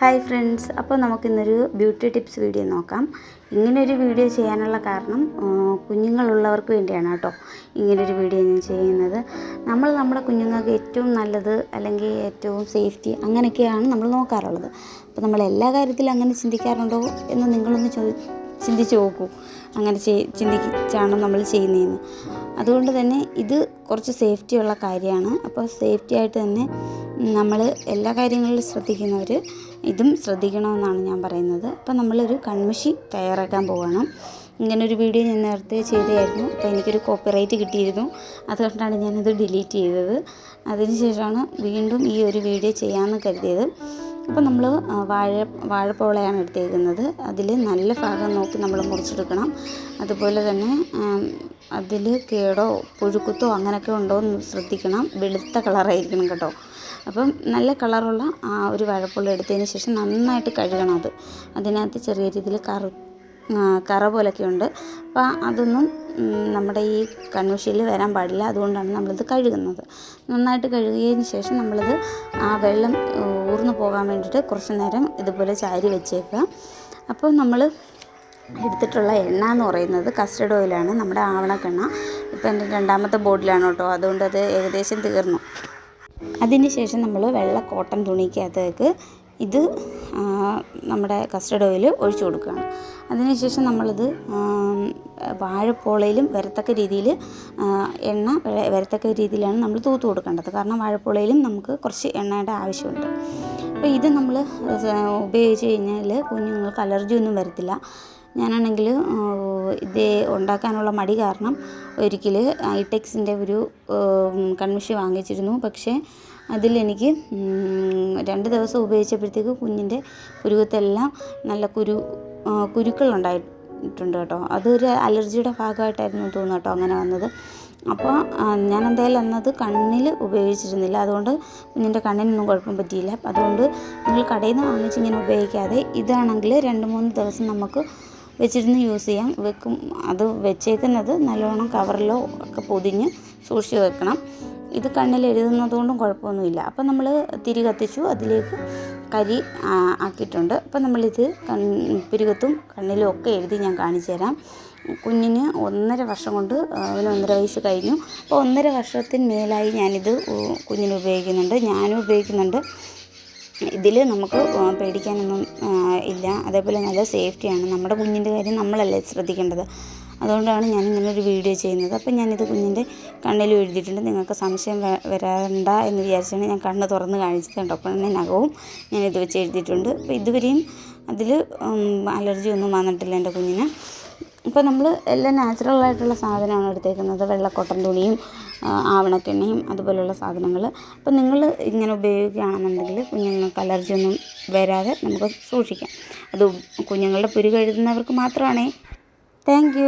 Hi friends അപ്പോൾ നമുക്കിന്നൊരു beauty tips video നോക്കാം. ഇങ്ങനൊരു വീഡിയോ ചെയ്യാനുള്ള കാരണം കുഞ്ഞുങ്ങളുള്ളവർക്ക് വേണ്ടിയാണ് കേട്ടോ ഇങ്ങനൊരു വീഡിയോ ഞാൻ ചെയ്യുന്നത്. നമ്മൾ നമ്മുടെ കുഞ്ഞുങ്ങൾക്ക് ഏറ്റവും നല്ലത് അല്ലെങ്കിൽ ഏറ്റവും സേഫ്റ്റി അങ്ങനെയൊക്കെയാണ് നമ്മൾ നോക്കാറുള്ളത്. അപ്പോൾ നമ്മൾ എല്ലാ കാര്യത്തിലും അങ്ങനെ ചിന്തിക്കാറുണ്ടോ എന്ന് നിങ്ങളൊന്ന് ചോ ചിന്തിച്ച് നോക്കൂ. അങ്ങനെ ചെയ് ചിന്തിച്ചാണ് നമ്മൾ ചെയ്യുന്നതെന്ന്. അതുകൊണ്ട് തന്നെ ഇത് കുറച്ച് സേഫ്റ്റിയുള്ള കാര്യമാണ്. അപ്പോൾ സേഫ്റ്റി ആയിട്ട് തന്നെ നമ്മൾ എല്ലാ കാര്യങ്ങളിലും ശ്രദ്ധിക്കുന്നവർ ഇതും ശ്രദ്ധിക്കണമെന്നാണ് ഞാൻ പറയുന്നത്. അപ്പോൾ നമ്മളൊരു കൺമഷി തയ്യാറാക്കാൻ പോവുകയാണ് ഇങ്ങനൊരു വീഡിയോ ഞാൻ നേരത്തെ ചെയ്തായിരുന്നു അപ്പോൾ എനിക്കൊരു കോപ്പിറൈറ്റ് കിട്ടിയിരുന്നു. അതുകൊണ്ടാണ് ഞാനത് ഡിലീറ്റ് ചെയ്തത്. അതിനുശേഷമാണ് വീണ്ടും ഈ ഒരു വീഡിയോ ചെയ്യാമെന്ന് കരുതിയത്. അപ്പോൾ നമ്മൾ വാഴ വാഴപ്പോളയാണ് എടുത്തേക്കുന്നത്. അതിൽ നല്ല ഭാഗം നോക്കി നമ്മൾ മുറിച്ചെടുക്കണം. അതുപോലെ തന്നെ അതിൽ കേടോ പുഴുക്കുത്തോ അങ്ങനെയൊക്കെ ഉണ്ടോ എന്ന് ശ്രദ്ധിക്കണം. വെളുത്ത കളറായിരിക്കണം കേട്ടോ. അപ്പം നല്ല കളറുള്ള ആ ഒരു വാഴപ്പുള്ള എടുത്തതിന് ശേഷം നന്നായിട്ട് കഴുകണം അത്. അതിനകത്ത് ചെറിയ രീതിയിൽ കറു കറ പോലൊക്കെ ഉണ്ട് അപ്പോൾ അതൊന്നും നമ്മുടെ ഈ കൺവശയിൽ വരാൻ പാടില്ല. അതുകൊണ്ടാണ് നമ്മളിത് കഴുകുന്നത്. നന്നായിട്ട് കഴുകിയതിന് ശേഷം നമ്മളിത് ആ വെള്ളം ഊർന്നു പോകാൻ വേണ്ടിയിട്ട് കുറച്ച് നേരം ഇതുപോലെ ചാരി വെച്ചേക്കുക. അപ്പോൾ നമ്മൾ എടുത്തിട്ടുള്ള എണ്ണ എന്ന് പറയുന്നത് കസ്റ്റർഡ് ഓയിലാണ് നമ്മുടെ ആവണക്കെണ്ണ. ഇപ്പം എന്റെ രണ്ടാമത്തെ ബോട്ടിലാണ് കേട്ടോ. അതുകൊണ്ട് അത് ഏകദേശം തീർന്നു. അതിന് ശേഷം നമ്മൾ വെള്ള കോട്ടൺ തുണിക്കകത്തേക്ക് ഇത് നമ്മുടെ കസ്റ്റർഡ് ഓയിൽ ഒഴിച്ചു കൊടുക്കുകയാണ്. അതിനുശേഷം നമ്മളിത് വാഴപ്പോളയിലും വരത്തക്ക രീതിയിൽ എണ്ണ വര- വരത്തക്ക രീതിയിലാണ് നമ്മൾ തൂത്ത് കൊടുക്കേണ്ടത്. കാരണം വാഴപ്പോളയിലും നമുക്ക് കുറച്ച് എണ്ണയുടെ ആവശ്യമുണ്ട്. അപ്പോൾ ഇത് നമ്മൾ ഉപയോഗിച്ച് കഴിഞ്ഞാൽ കുഞ്ഞുങ്ങൾക്ക് അലർജി ഒന്നും വരത്തില്ല. ഞാനാണെങ്കിൽ ഇത് ഉണ്ടാക്കാനുള്ള മടി കാരണം ഒരിക്കൽ ഐടെക്സിന്റെ ഒരു കൺമിഷി വാങ്ങിച്ചിരുന്നു. പക്ഷേ അതിലെനിക്ക് രണ്ട് ദിവസം ഉപയോഗിച്ചപ്പോഴത്തേക്ക് കുഞ്ഞിന്റെ പുരുകത്തെല്ലാം നല്ല കുരു കുരുക്കളുണ്ടായിട്ടുണ്ട് കേട്ടോ. അതൊരു അലർജിയുടെ ഭാഗമായിട്ടായിരുന്നു തോന്നുന്നു കേട്ടോ അങ്ങനെ വന്നത്. അപ്പോൾ ഞാൻ എന്തായാലും അന്നത് കണ്ണിൽ ഉപയോഗിച്ചിരുന്നില്ല. അതുകൊണ്ട് കുഞ്ഞിന്റെ കണ്ണിനൊന്നും കുഴപ്പം പറ്റിയില്ല. അതുകൊണ്ട് നിങ്ങൾ കടയിൽ നിന്ന് വാങ്ങിച്ച് ഇങ്ങനെ ഉപയോഗിക്കാതെ ഇതാണെങ്കിൽ രണ്ട് മൂന്ന് ദിവസം നമുക്ക് വെച്ചിരുന്ന് യൂസ് ചെയ്യാം. വെക്കും അത് വെച്ചേക്കുന്നത് നല്ലോണം കവറിലോ ഒക്കെ പൊതിഞ്ഞ് സൂക്ഷിച്ച് വെക്കണം. ഇത് കണ്ണിൽ എഴുതുന്നത് കൊണ്ടും കുഴപ്പമൊന്നുമില്ല. അപ്പോൾ നമ്മൾ തിരി കത്തിച്ചു അതിലേക്ക് കരി ആക്കിയിട്ടുണ്ട്. അപ്പോൾ നമ്മളിത് കൺ പുരുകത്തും കണ്ണിലും ഒക്കെ എഴുതി ഞാൻ കാണിച്ചു തരാം. കുഞ്ഞിന് ഒന്നര വർഷം കൊണ്ട് അവന് ഒന്നര വയസ്സ് കഴിഞ്ഞു. അപ്പോൾ ഒന്നര വർഷത്തിന് മേലായി ഞാനിത് കുഞ്ഞിന് ഉപയോഗിക്കുന്നുണ്ട്. ഞാനും ഉപയോഗിക്കുന്നുണ്ട്. ഇതിൽ നമുക്ക് പേടിക്കാനൊന്നും ഇല്ല. അതേപോലെ നല്ല സേഫ്റ്റിയാണ്. നമ്മുടെ കുഞ്ഞിന്റെ കാര്യം നമ്മളല്ലേ ശ്രദ്ധിക്കേണ്ടത്. അതുകൊണ്ടാണ് ഞാൻ ഇങ്ങനെ ഒരു വീഡിയോ ചെയ്യുന്നത്. അപ്പം ഞാനിത് കുഞ്ഞിന്റെ കണ്ണിൽ എഴുതിയിട്ടുണ്ട്. നിങ്ങൾക്ക് സംശയം വരാണ്ട എന്ന് വിചാരിച്ചാണ് ഞാൻ കണ്ണ് തുറന്ന് കാണിച്ചത് അപ്പോൾ അപ്പം തന്നെ നഖവും ഞാനിത് വെച്ച് എഴുതിയിട്ടുണ്ട്. അപ്പോൾ ഇതുവരെയും അതിൽ അലർജി ഒന്നും വന്നിട്ടില്ല എന്റെ കുഞ്ഞിന്. ഇപ്പോൾ നമ്മൾ എല്ലാം നാച്ചുറൽ ആയിട്ടുള്ള സാധനമാണ് എടുത്തേക്കുന്നത്. വെള്ളക്കോട്ടൻ തുണിയും ആവണക്കെണ്ണയും അതുപോലെയുള്ള സാധനങ്ങൾ. അപ്പോൾ നിങ്ങൾ ഇങ്ങനെ ഉപയോഗിക്കുകയാണെന്നുണ്ടെങ്കിൽ കുഞ്ഞുങ്ങൾക്ക് അലർജി ഒന്നും വരാതെ നമുക്ക് സൂക്ഷിക്കാം. അത് കുഞ്ഞുങ്ങളുടെ പുരി കഴുകുന്നവർക്ക് മാത്രമാണേ താങ്ക്